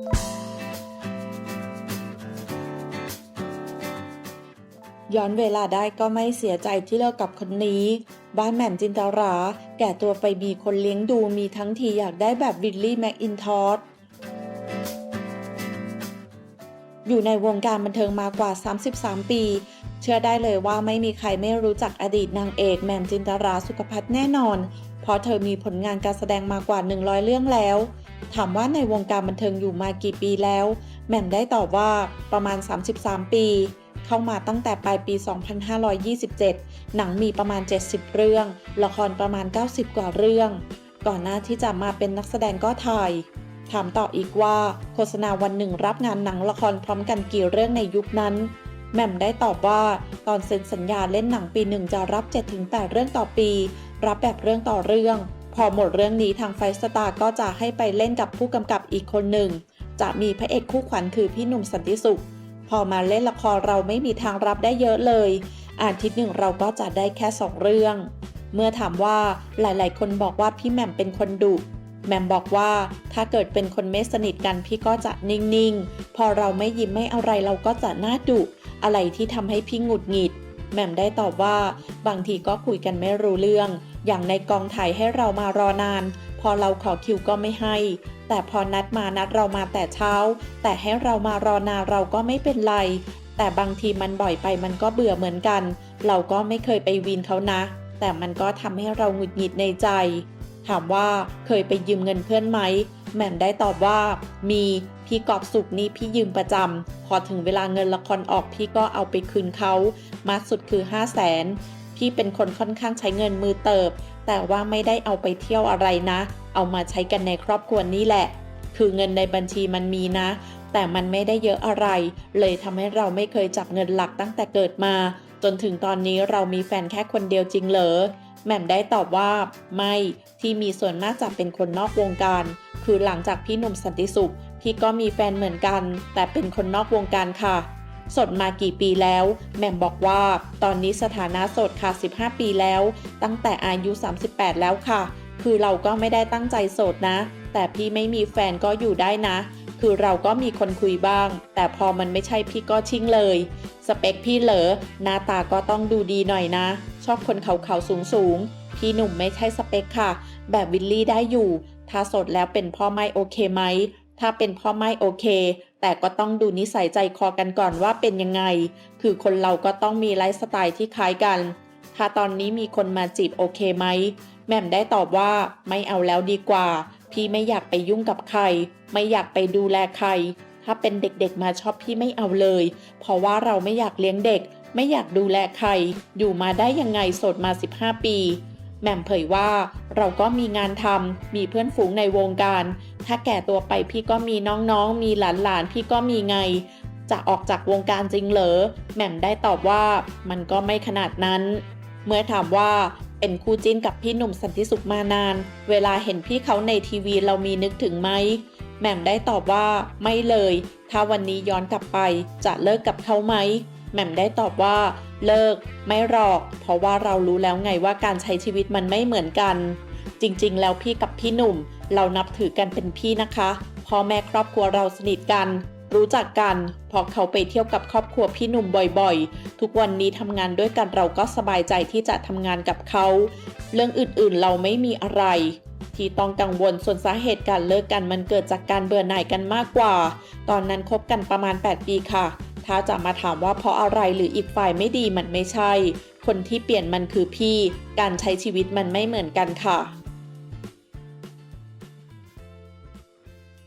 ย้อนเวลาได้ก็ไม่เสียใจที่เลิกกับคนนี้ บ้านแหม่มจินตรา แก่ตัวไปมีคนเลี้ยงดูมีทั้งทีอยากได้แบบวิลลี่แม็กอินทอส อยู่ในวงการบันเทิงมากว่า 33 ปี เชื่อได้เลยว่าไม่มีใครไม่รู้จักอดีตนางเอกแหม่มจินตราสุขภัทรแน่นอน เพราะเธอมีผลงานการแสดงมากว่า 100 เรื่องแล้ว ถามว่าในวงการบันเทิงอยู่มากี่ปีแล้ว แหม่มได้ตอบว่าประมาณ 33 ปี เข้ามาตั้งแต่ปลายปี 2527 หนังมีประมาณ 70 เรื่อง ละครประมาณ 90 กว่าเรื่อง ก่อนหน้าที่จะมาเป็นนักแสดงก็ถ่าย ถามต่ออีกว่าโฆษณาวันหนึ่งรับงานหนังละครพร้อมกันกี่เรื่องในยุคนั้น แหม่มได้ตอบว่าตอนเซ็นสัญญาเล่นหนังปีหนึ่งจะรับ 7-8 เรื่องต่อปี รับแบบเรื่องต่อเรื่อง พอหมดเรื่องนี้ทางไฟสตาร์ก็จะให้ไปเล่นกับผู้กำกับอีกคนหนึ่ง จะมีพระเอกคู่ขวัญคือพี่หนุ่มสันติสุข พอมาเล่นละครเราไม่มีทางรับได้เยอะเลยอาทิตย์หนึ่งเราก็จะได้แค่สองเรื่อง เมื่อถามว่าหลายๆ คนบอกว่าพี่แหม่มเป็นคนดุ แหม่มบอกว่าถ้าเกิดเป็นคนไม่สนิทกันพี่ก็จะนิ่งๆ พอเราไม่ยิ้มไม่อะไรเราก็จะหน้าดุอะไรที่ทำให้พี่หงุดหงิดแหม่มได้ตอบว่า บางทีก็คุยกันไม่รู้เรื่อง อย่างในกองถ่ายให้เรามารอนาน พอเราขอคิวก็ไม่ให้ แต่พอนัดมานัดเรามาแต่เช้า แต่ให้เรามารอนานเราก็ไม่เป็นไร แต่บางทีมันบ่อยไปมันก็เบื่อเหมือนกัน เราก็ไม่เคยไปวีนเขานะ แต่มันก็ทำให้เราหงุดหงิดในใจ ถามว่าเคยไปยืมเงินเพื่อนไหมแหม่มได้ตอบว่า มีพี่กอบสุกนี่พี่ยืมประจำพอถึงเวลาเงินละครออกพี่ก็เอาไปคืนเขามากสุดคือ 5 0 0แสนพี่เป็นคนค่อนข้างใช้เงินมือเติบ แต่ว่าไม่ได้เอาไปเที่ยวอะไรนะ เอามาใช้กันในครอบครัวนี่แหละ คือเงินในบัญชีมันมีนะ แต่มันไม่ได้เยอะอะไร เลยทำให้เราไม่เคยจับเงินหลักตั้งแต่เกิดมา จนถึงตอนนี้เรามีแฟนแค่คนเดียวจริงเหรอ แหม่มได้ตอบว่า ไม่ที่มีส่วนมากจะเป็นคนนอกวงการ คือหลังจากพี่หนุ่มสันติสุขพี่ก็มีแฟนเหมือนกัน แต่เป็นคนนอกวงการค่ะโสดมากี่ปีแล้ว แหม่มบอกว่า ตอนนี้สถานะโสดค่ะ 15 ปีแล้ว ตั้งแต่อายุ 38 แล้วค่ะ คือเราก็ไม่ได้ตั้งใจโสดนะ แต่พี่ไม่มีแฟนก็อยู่ได้นะ คือเราก็มีคนคุยบ้าง แต่พอมันไม่ใช่พี่ก็ชิ่งเลย สเปคพี่เหรอหน้าตาก็ต้องดูดีหน่อยนะ ชอบคนเขาเขาสูงสูงพี่หนุ่มไม่ใช่สเปคค่ะ แบบวิลลี่ได้อยู่ ถ้าสดแล้วเป็นพ่อไม่โอเคไหม ถ้าเป็นพ่อไม่โอเค แต่ก็ต้องดูนิสัยใจคอกันก่อนว่าเป็นยังไง คือคนเราก็ต้องมีไลฟ์สไตล์ที่คล้ายกัน ถ้าตอนนี้มีคนมาจีบโอเคไหมแหม่มได้ตอบว่าไม่เอาแล้วดีกว่า พี่ไม่อยากไปยุ่งกับใคร ไม่อยากไปดูแลใคร ถ้าเป็นเด็กๆมาชอบพี่ไม่เอาเลย เพราะว่าเราไม่อยากเลี้ยงเด็ก ไม่อยากดูแลใคร อยู่มาได้ยังไงโสดมา 15 ปีแหม่มเผยว่าเราก็มีงานทำมีเพื่อนฝูงในวงการ ถ้าแก่ตัวไปพี่ก็มีน้องๆ มีหลานๆ พี่ก็มีไง จะออกจากวงการจริงเหรอแหม่มได้ตอบว่ามันก็ไม่ขนาดนั้น เมื่อถามว่า เป็นคู่จิ้นกับพี่หนุ่มสันติสุขมานาน เวลาเห็นพี่เขาในทีวีเรามีนึกถึงไหมแหม่มได้ตอบว่าไม่เลย ถ้าวันนี้ย้อนกลับไปจะเลิกกับเขาไหมแหม่มได้ตอบว่า เลิก ไม่หรอก เพราะว่าเรารู้แล้วไงว่าการใช้ชีวิตมันไม่เหมือนกัน จริงๆ แล้วพี่กับพี่หนุ่ม เรานับถือกันเป็นพี่นะคะพ่อแม่ครอบครัวเราสนิทกัน รู้จักกันเพราะเขาไปเที่ยวกับครอบครัวพี่หนุ่มบ่อยๆ ทุกวันนี้ทำงานด้วยกันเราก็สบายใจที่จะทำงานกับเขา เรื่องอื่นๆเราไม่มีอะไร ที่ต้องกังวลส่วนสาเหตุการเลิกกันมันเกิดจากการเบื่อหน่ายกันมากกว่า ตอนนั้นคบกันประมาณ 8 ปีค่ะ ถ้าจะมาถามว่าเพราะอะไรหรืออีกฝ่ายไม่ดีมันไม่ใช่ คนที่เปลี่ยนมันคือพี่ การใช้ชีวิตมันไม่เหมือนกันค่ะ